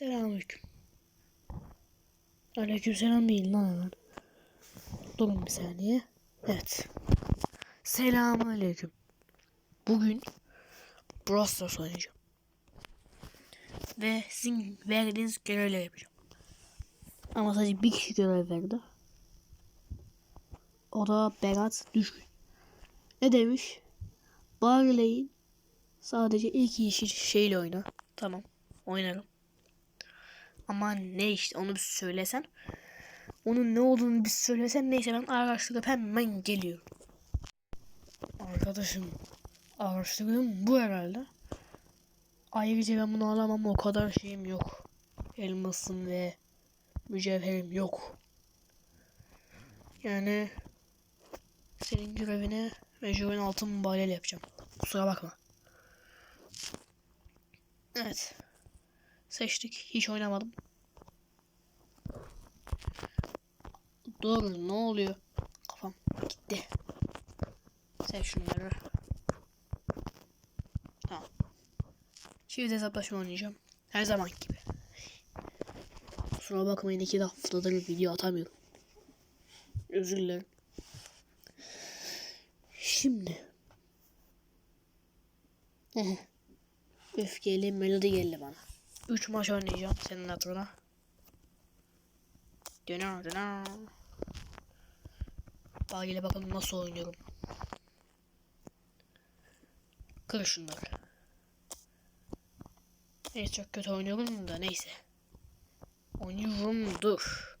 Selamünaleyküm. Aleykümselam değil lan hemen. Durun bir saniye. Evet. Selamünaleyküm. Bugün Brawl oynayacağım. Ve sizin verdiğiniz görevleri yapacağım. Ama sadece bir kişi görev verdi. O da Berat Düşkün. Ne demiş? Barley'in sadece ilk yeşil şeyle oyna. Tamam. Oynarım. Ama ne işte onu bir söylesen. Onun ne olduğunu bir söylesen neyse ben araştırıp hemen geliyorum. Arkadaşım araştırdım bu herhalde. Ayrıca ben bunu alamam o kadar şeyim yok. Elmasım ve mücevherim yok. Yani senin görevine mecburen altın mübadele yapacağım. Kusura bakma. Evet. Seçtik. Hiç oynamadım. Doğru ne oluyor? Kafam gitti. Seç şunları. Tamam. Şimdi hesaplaşma oynayacağım. Her zaman gibi. Kusura bakmayın iki haftadır video atamıyorum. Özür dilerim. Şimdi. Öfkeli melodi geldi bana. 3 maç oynayacağım senin hatırına. Döner döner. Daha gele bakalım nasıl oynuyorum. Kır şunları. Neyse çok kötü oynuyorum da neyse. Oynuyorum dur.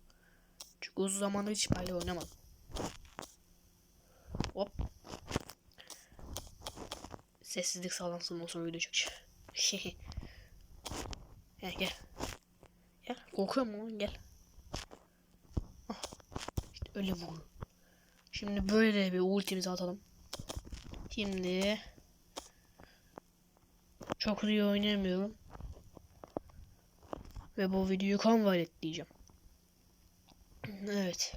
Çünkü uzun zamandır hiç böyle oynamadım. Hop. Sessizlik sağlansın sonra video çekeceğim. gel gel. Gel korkuyorum lan gel. Ah, İşte öyle vur. Şimdi böyle bir ultimizi atalım. Şimdi çok iyi oynayamıyorum. Ve bu videoyu kanva diyeceğim. Evet.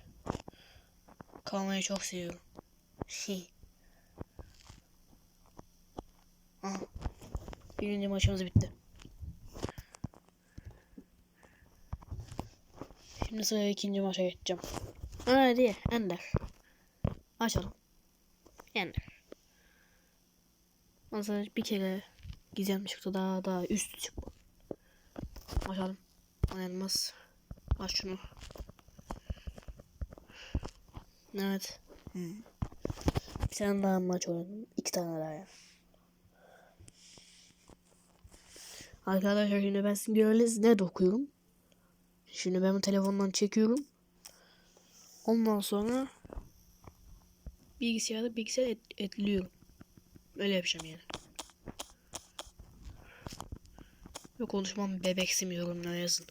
Kanvayı çok seviyorum. Şey. Birinci maçımız bitti. Şimdi sıraya ikinci maça geçeceğim. Hadi Ender. Açalım. Ender. Ondan bir kere gizem çıktı daha daha üst çıktı. Açalım. Ayrılmaz. Aç şunu. Evet. Hmm. Bir tane daha maç oynadım. İki tane daha yani. Arkadaşlar şimdi ben sizin göreviniz ne okuyorum. Şimdi ben bu telefondan çekiyorum. Ondan sonra bilgisayarda bilgisayar et, etliyorum. Öyle yapacağım yani. Ve konuşmam bebeksim yorumlara yazın.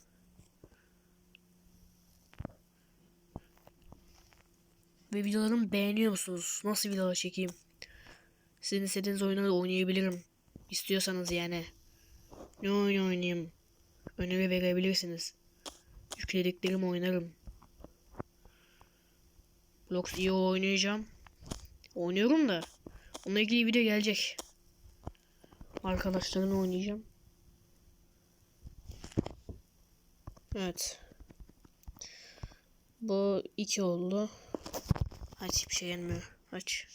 Ve videolarımı beğeniyor musunuz? Nasıl videolar çekeyim? Sizin istediğiniz oyunları oynayabilirim. İstiyorsanız yani. Ne oyun oynayayım? Öneri verebilirsiniz. Yüklediklerimi oynarım. Blox iyi oynayacağım. Oynuyorum da. Onunla ilgili video gelecek. Arkadaşlarımla oynayacağım. Evet. Bu iki oldu. Aç hiçbir şey gelmiyor. Aç.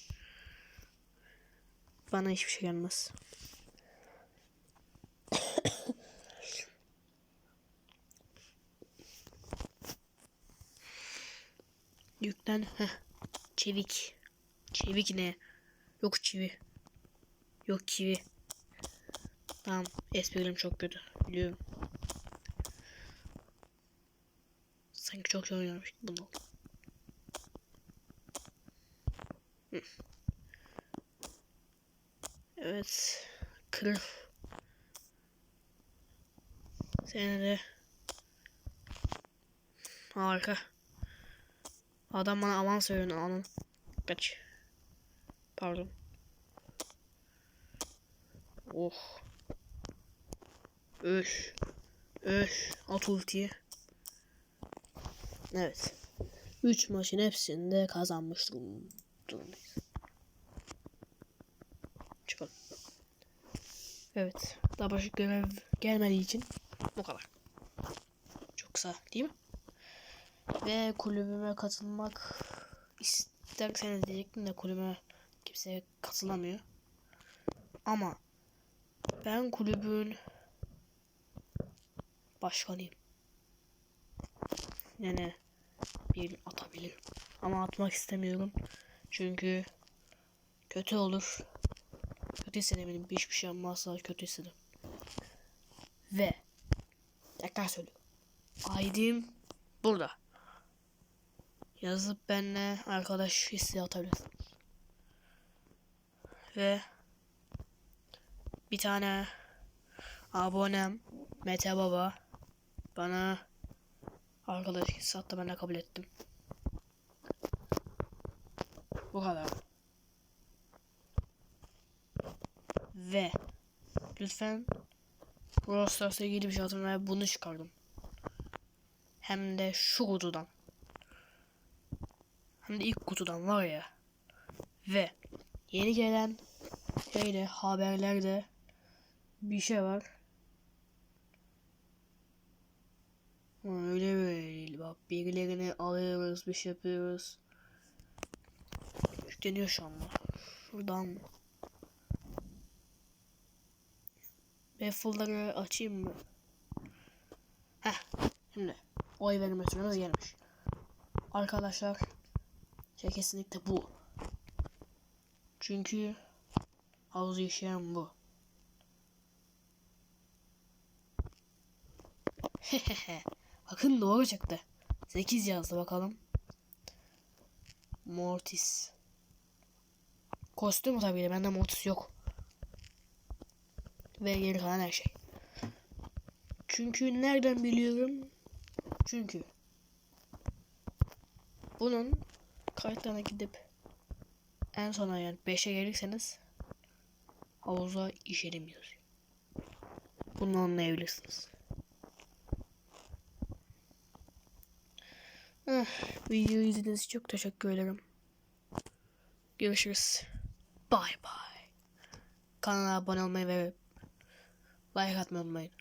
Bana hiçbir şey gelmez. Yüklen. Heh. Çevik. Çevik ne? Yok çivi. Yok çivi. Tamam. Esprilerim çok kötü. Biliyorum. Sanki çok şey oynamış bunu. Evet. Kırıl. Seni de. Harika. Adam bana avans veriyor anın. Kaç. Pardon. Oh. Öş. Öş. At ultiyi. Evet. 3 maçın hepsinde kazanmış durum- durumdayız. Çıkalım. Evet. Daha başka görev gelmediği için bu kadar. yoksa değil mi? Ve kulübüme katılmak isterseniz diyecektim de kulübüme kimse katılamıyor. Ama ben kulübün başkanıyım. Yani bir atabilirim. Ama atmak istemiyorum. Çünkü kötü olur. Kötü hissederim. Hiçbir şey yapmazsa kötü hissederim. Ve tekrar söylüyorum. ID'm burada. Yazıp benimle arkadaş hissi atabilirsin. Ve bir tane abonem Mete Baba bana arkadaş hissi attı ben de kabul ettim. Bu kadar. Ve lütfen Brawl ilgili bir şey hatırlamaya bunu çıkardım. Hem de şu kutudan. Hem de ilk kutudan var ya. Ve yeni gelen şeyde haberlerde bir şey var. Öyle böyle değil. Bak birilerini alıyoruz, bir şey yapıyoruz. Yükleniyor şu anda. Şuradan. Baffle'ları açayım mı? Heh. Şimdi oy verme süremiz gelmiş. Arkadaşlar şey kesinlikle bu. Çünkü havuzu yaşayan bu. Bakın doğru çıktı. 8 yazdı bakalım. Mortis. Kostüm tabii bende Mortis yok. Ve geri kalan her şey. Çünkü nereden biliyorum? Çünkü bunun kayıtlarına gidip en sona yani 5'e gelirseniz havuza işelim yazıyor. Bunu anlayabilirsiniz. Videoyu izlediğiniz için çok teşekkür ederim. Görüşürüz. Bye bye. Kanala abone olmayı ve like atmayı unutmayın.